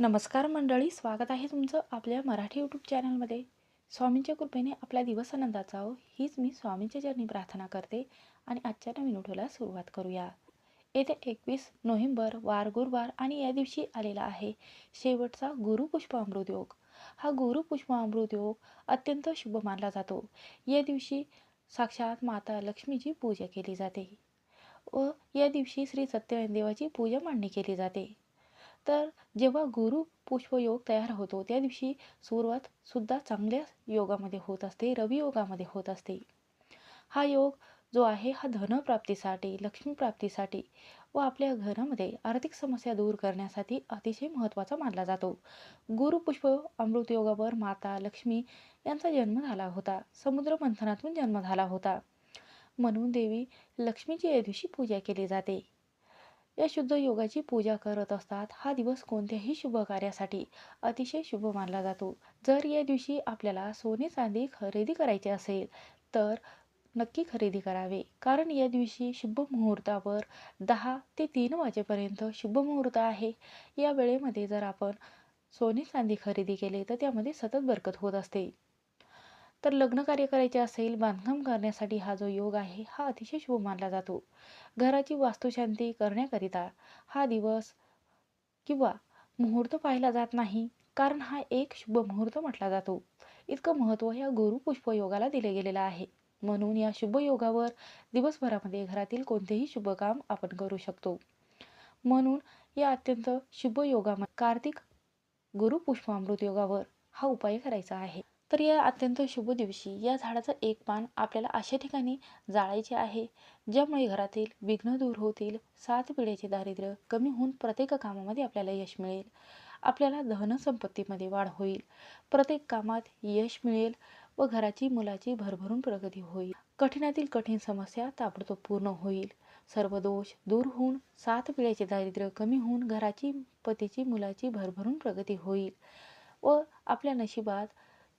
नमस्कार मंडळी स्वागत आहे तुमचं आपल्या मराठी यूट्यूब चॅनलमध्ये स्वामींच्या कृपेने आपला दिवस आनंदाचा हो. हीच मी स्वामींच्या चरणी प्रार्थना करते आणि आजच्या नवीन उठवला सुरुवात करूया. येत्या एकवीस नोव्हेंबर वार गुरुवार आणि या दिवशी आलेला आहे शेवटचा गुरुपुष्प अमृत योग. हा गुरुपुष्प अमृत योग अत्यंत शुभ मानला जातो. या दिवशी साक्षात माता लक्ष्मीची पूजा केली जाते व या दिवशी श्री सत्यनारायण देवाची पूजा मांडणी केली जाते. तर जेव्हा गुरु पुष्पयोग तयार होतो त्या दिवशी सुरुवात सुद्धा चांगल्या योगामध्ये होत असते रवी योगामध्ये होत असते. हा योग जो आहे हा धनप्राप्तीसाठी लक्ष्मीप्राप्तीसाठी व आपल्या घरामध्ये आर्थिक समस्या दूर करण्यासाठी अतिशय महत्त्वाचा मानला जातो. गुरुपुष्प अमृत योगावर माता लक्ष्मी यांचा जन्म झाला होता. समुद्र मंथनातून जन्म झाला होता. म्हणून देवी लक्ष्मीची या दिवशी पूजा केली जाते. या शुद्ध योगाची पूजा करत असतात. हा दिवस कोणत्याही शुभ कार्यासाठी अतिशय शुभ मानला जातो. जर या दिवशी आपल्याला सोने चांदी खरेदी करायचे असेल तर नक्की खरेदी करावे. कारण या दिवशी शुभ मुहूर्तावर दहा ते तीन वाजेपर्यंत शुभ मुहूर्त आहे. या वेळेमध्ये जर आपण सोने चांदी खरेदी केले तर त्यामध्ये सतत बरकत होत असते. तर लग्न कार्य करायचे असेल बांधकाम करण्यासाठी हा जो योग आहे हा अतिशय शुभ मानला जातो. घराची वास्तुशांती करण्याकरिता हा दिवस किंवा मुहूर्त पाहिला जात नाही कारण हा एक शुभ मुहूर्त म्हटला जातो. इतकं महत्त्व या गुरुपुष्प योगाला दिले गेलेलं आहे. म्हणून या शुभ योगावर दिवसभरामध्ये घरातील कोणतेही शुभ काम आपण करू शकतो. म्हणून या अत्यंत शुभ योगामध्ये कार्तिक गुरुपुष्पामृत योगावर हा उपाय करायचा आहे. तर या अत्यंत शुभ दिवशी या झाडाचं एक पान आपल्याला अशा ठिकाणी जाळायचे आहे ज्यामुळे घरातील विघ्न दूर होतील सात पिढ्याचे दारिद्र्य कमी होऊन प्रत्येक कामामध्ये आपल्याला यश मिळेल. आपल्याला धनसंपत्तीमध्ये वाढ होईल. प्रत्येक कामात यश मिळेल व घराची मुलाची भरभरून प्रगती होईल. कठीणातील कठीण समस्या ताबडतोब पूर्ण होईल. सर्व दोष दूर होऊन सात पिढ्याचे दारिद्र्य कमी होऊन घराची पतीची मुलाची भरभरून प्रगती होईल व आपल्या नशिबात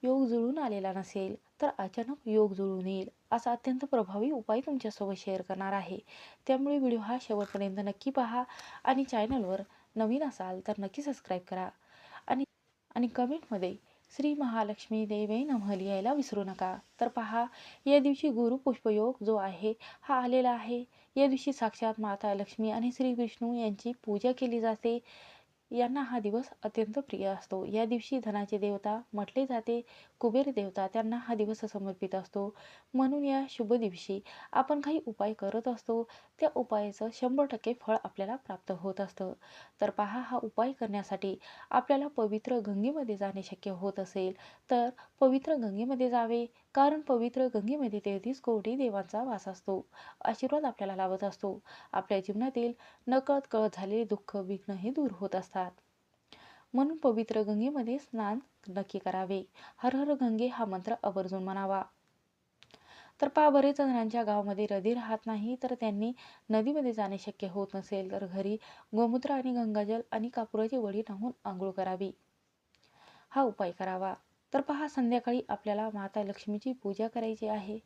योग जुळून आलेला नसेल तर अचानक योग जुळून येईल असा अत्यंत प्रभावी उपाय तुमच्यासोबत शेअर करणार आहे. त्यामुळे व्हिडिओ हा शेवटपर्यंत नक्की पहा आणि चॅनलवर नवीन असाल तर नक्की सबस्क्राईब करा. आणि आणि कमेंटमध्ये श्री महालक्ष्मी देवे नमः लिहायला विसरू नका. तर पहा या दिवशी गुरु पुष्पयोग जो आहे हा आलेला आहे. या दिवशी साक्षात माता लक्ष्मी आणि श्री विष्णू यांची पूजा केली जाते. यांना हा दिवस अत्यंत प्रिय असतो. या दिवशी धनाचे देवता म्हटले जाते. कुबेर देवता त्यांना हा दिवस समर्पित असतो. म्हणून या शुभ दिवशी आपण काही उपाय करत असतो. त्या उपायाचं शंभर टक्के फळ आपल्याला प्राप्त होत असतं. तर पहा हा उपाय करण्यासाठी आपल्याला पवित्र गंगेमध्ये जाणे शक्य होत असेल तर पवित्र गंगेमध्ये जावे. कारण पवित्र गंगेमध्ये तेहतीस कोटी देवांचा वास असतो. आशीर्वाद आपल्याला लाभत असतो. आपल्या जीवनातील नकळत कळत झालेले दुःख विघ्न हे दूर होत असतात. म्हणून पवित्र गंगेमध्ये स्नान नक्की करावे. हर हर गंगे हा मंत्र आवर्जून म्हणावा. तर पहा बरेच जणांच्या गावामध्ये नदी राहत नाही तर त्यांनी नदीमध्ये जाणे शक्य होत नसेल तर घरी गोमूत्र आणि गंगाजल आणि कापुराची वडी टाकून आंघोळ करावी. हा उपाय करावा. तर पहा संध्याकाळी आपल्याला माता लक्ष्मीची पूजा करायची आहे.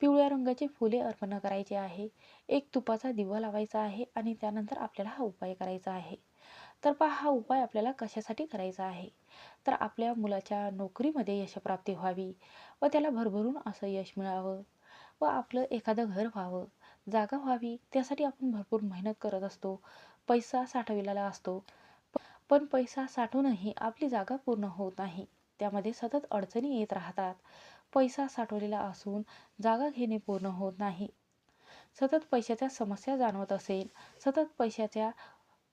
पिवळ्या रंगाचे फुले अर्पण करायचे आहे. एक तुपाचा दिवा लावायचा आहे आणि त्यानंतर आपल्याला हा उपाय करायचा आहे. तर पहा हा उपाय आपल्याला कशासाठी करायचा आहे? तर आपल्या मुलाच्या नोकरीमध्ये यशप्राप्ती व्हावी व त्याला भरभरून असं यश मिळावं व आपलं एखादं घर व्हावं. जागा व्हावी त्यासाठी आपण भरपूर मेहनत करत असतो. पैसा साठविलेला असतो. पण पैसा साठवूनही आपली जागा पूर्ण होत नाही. त्यामध्ये सतत अडचणी येत राहतात. पैसा साठवलेला असून जागा घेणे पूर्ण होत नाही. सतत पैशाच्या समस्या जाणवत असेल. सतत पैशाच्या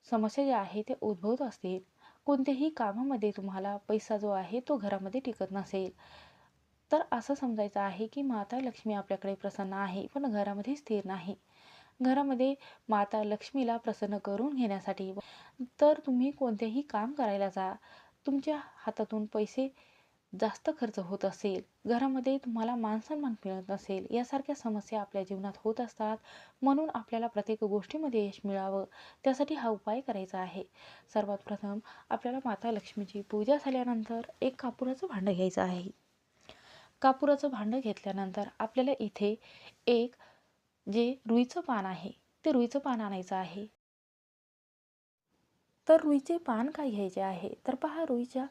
समस्या ज्या आहे ते उद्भवत असतील. कोणत्याही कामामध्ये तुम्हाला पैसा जो आहे तो घरामध्ये टिकत नसेल. तर असं समजायचं आहे की माता लक्ष्मी आपल्याकडे प्रसन्न आहे पण घरामध्ये स्थिर नाही. घरामध्ये माता लक्ष्मीला प्रसन्न करून घेण्यासाठी तर तुम्ही कोणतेही काम करायला जा. तुमच्या हातातून पैसे जास्त खर्च होत असेल घरामध्ये तुम्हाला मानसन्मान मिळत नसेल यासारख्या समस्या आपल्या जीवनात होत असतात म्हणून आपल्याला प्रत्येक गोष्टीमध्ये यश मिळावं त्यासाठी हा उपाय करायचा आहे. सर्वात प्रथम आपल्याला माता लक्ष्मीची पूजा झाल्यानंतर एक कापुराचं भांडं घ्यायचं आहे. कापुराचं भांडं घेतल्यानंतर आपल्याला इथे एक जे रुईचं पान आहे ते रुईचं पान आणायचं आहे. तर रुईचे पान काय घ्यायचे आहे? तर पहा रुईच्या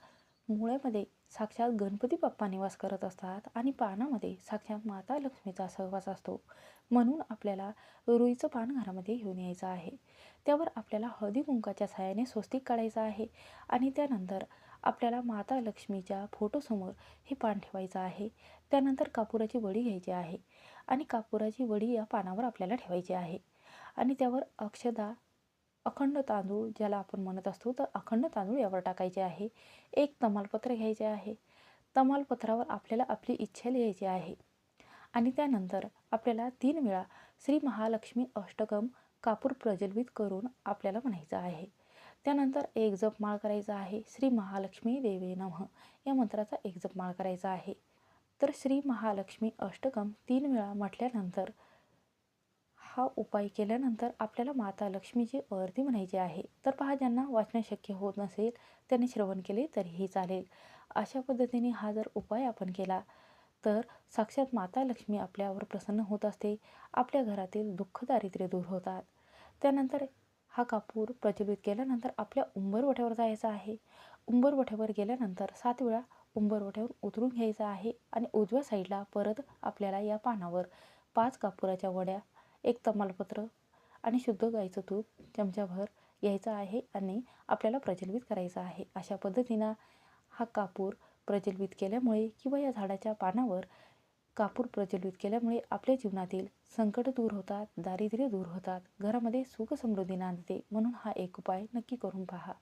मुळ्यामध्ये साक्षात गणपती बाप्पा निवास करत असतात आणि पानामध्ये साक्षात माता लक्ष्मीचा सहवास असतो. म्हणून आपल्याला रुईचं पान घरामध्ये घेऊन यायचं आहे. त्यावर आपल्याला हळदी कुंकाच्या सहाय्याने स्वस्तिक काढायचं आहे आणि त्यानंतर आपल्याला माता लक्ष्मीच्या फोटोसमोर हे पान ठेवायचं आहे. त्यानंतर कापुराची वडी घ्यायची आहे आणि कापुराची वडी या पानावर आपल्याला ठेवायची आहे. आणि त्यावर अक्षदा अखंड तांदूळ ज्याला आपण म्हणत असतो तर अखंड तांदूळ यावर टाकायचे आहे. एक तमालपत्र घ्यायचे आहे. तमालपत्रावर आपल्याला आपली इच्छा लिहायची आहे. आणि त्यानंतर आपल्याला तीन वेळा श्री महालक्ष्मी अष्टकम कापूर प्रज्वलित करून आपल्याला म्हणायचं आहे. त्यानंतर एक जपमाळ करायचा आहे. श्री महालक्ष्मी देवे नमः या मंत्राचा एक जपमाळ करायचा आहे. तर श्री महालक्ष्मी अष्टकम तीन वेळा म्हटल्यानंतर हा उपाय केल्यानंतर आपल्याला माता लक्ष्मीची अर्धी म्हणायची आहे. तर पहा ज्यांना वाचणे शक्य होत नसेल त्यांनी श्रवण केले तरीही चालेल. अशा पद्धतीने हा जर उपाय आपण केला तर साक्षात माता लक्ष्मी आपल्यावर प्रसन्न होत असते. आपल्या घरातील दुःख दारिद्र्य दूर होतात. त्यानंतर हा कापूर प्रज्वलित केल्यानंतर आपल्या उंबरवठ्यावर जायचा आहे. उंबरवठ्यावर गेल्यानंतर सात वेळा उंबरवठ्यावर उतरून घ्यायचा आहे आणि उजव्या साईडला परत आपल्याला या पानावर पाच कापुराच्या वड्या एक तमालपत्र आणि शुद्ध गाईचं तूप चमच्याभर घ्यायचं आहे आणि आपल्याला प्रज्वलित करायचं आहे. अशा पद्धतीनं हा कापूर प्रज्वलित केल्यामुळे किंवा या झाडाच्या पानावर कापूर प्रज्वलित केल्यामुळे आपल्या जीवनातील संकट दूर होतात दारिद्र्य दूर होतात घरामध्ये सुख समृद्धी नांदते. म्हणून हा एक उपाय नक्की करून पहा.